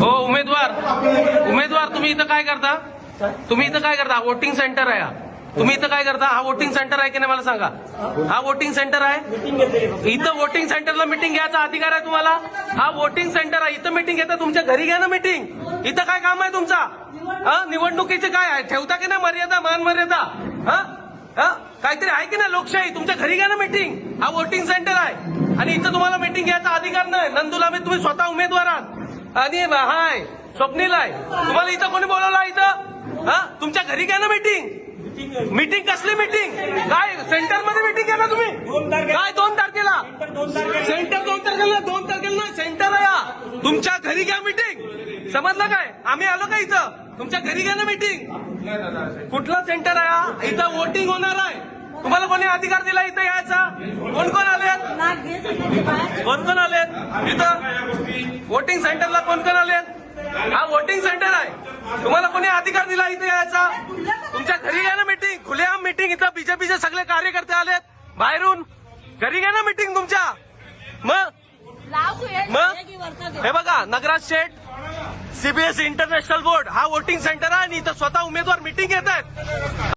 हो उमेदवार. उमेदवार तुम्ही इथं काय करता? तुम्ही इथं काय करता? वोटिंग सेंटर आहे हा. तुम्ही इथं काय करता? हा वोटिंग सेंटर आहे की नाही मला सांगा? हा वोटिंग सेंटर आहे? इथं वोटिंग सेंटरला मिटिंग घ्यायचा अधिकार आहे तुम्हाला? हा वोटिंग सेंटर आहे. इथं मिटिंग घेता तुमच्या घरी घ्या ना मिटिंग इथं काय काम आहे तुमचा? निवडणुकीचे काय आहे? ठेवता की नाही मर्यादा मान मर्यादा? काहीतरी आहे की नाही लोकशाही? तुमच्या घरी घ्या ना मिटिंग हा वोटिंग सेंटर आहे. आणि इथं तुम्हाला मिटिंग घ्यायचा अधिकार नाही. नंदुला मी तुम्ही स्वतः उमेदवार आहात. आणि हाय स्वप्नील आहे. तुम्हाला इथं कोणी बोलवलं इथं? हा? तुमच्या घरी घ्या ना मिटिंग मीटिंग कसली मीटिंग काय सेंटरमध्ये मीटिंग घ्या ना तुम्ही. काय दोन तारखेला. सेंटर दोन तारखेला. दोन तारखेला नाही सेंटर आहे. तुमच्या घरी घ्या मीटिंग समजलं काय? आम्ही आलो का इथं? तुमच्या घरी घ्या ना मीटिंग कुठलं सेंटर आहे? इथं वोटिंग होणार आहे. तुम्हाला कोणी अधिकार दिला इथं यायचा? कोण कोण कोण कोण आलेत इथं? वोटिंग सेंटरला कोण कोण आलेत हा वोटिंग सेंटर आहे. तुम्हाला कोणी अधिकार दिला इथे यायचा? तुमच्या घरी घ्या ना मिटिंग खुलेआम मिटिंग इथं बीजेपीचे सगळे कार्यकर्ते आलेत बाहेरून. घरी घ्या ना मिटिंग तुमच्या. मग? मग? हे बघा नगराज शेठ सीबीएसई इंटरनॅशनल बोर्ड हा वोटिंग सेंटर आहे आणि इथं स्वतः उमेदवार मिटिंग घेत आहेत.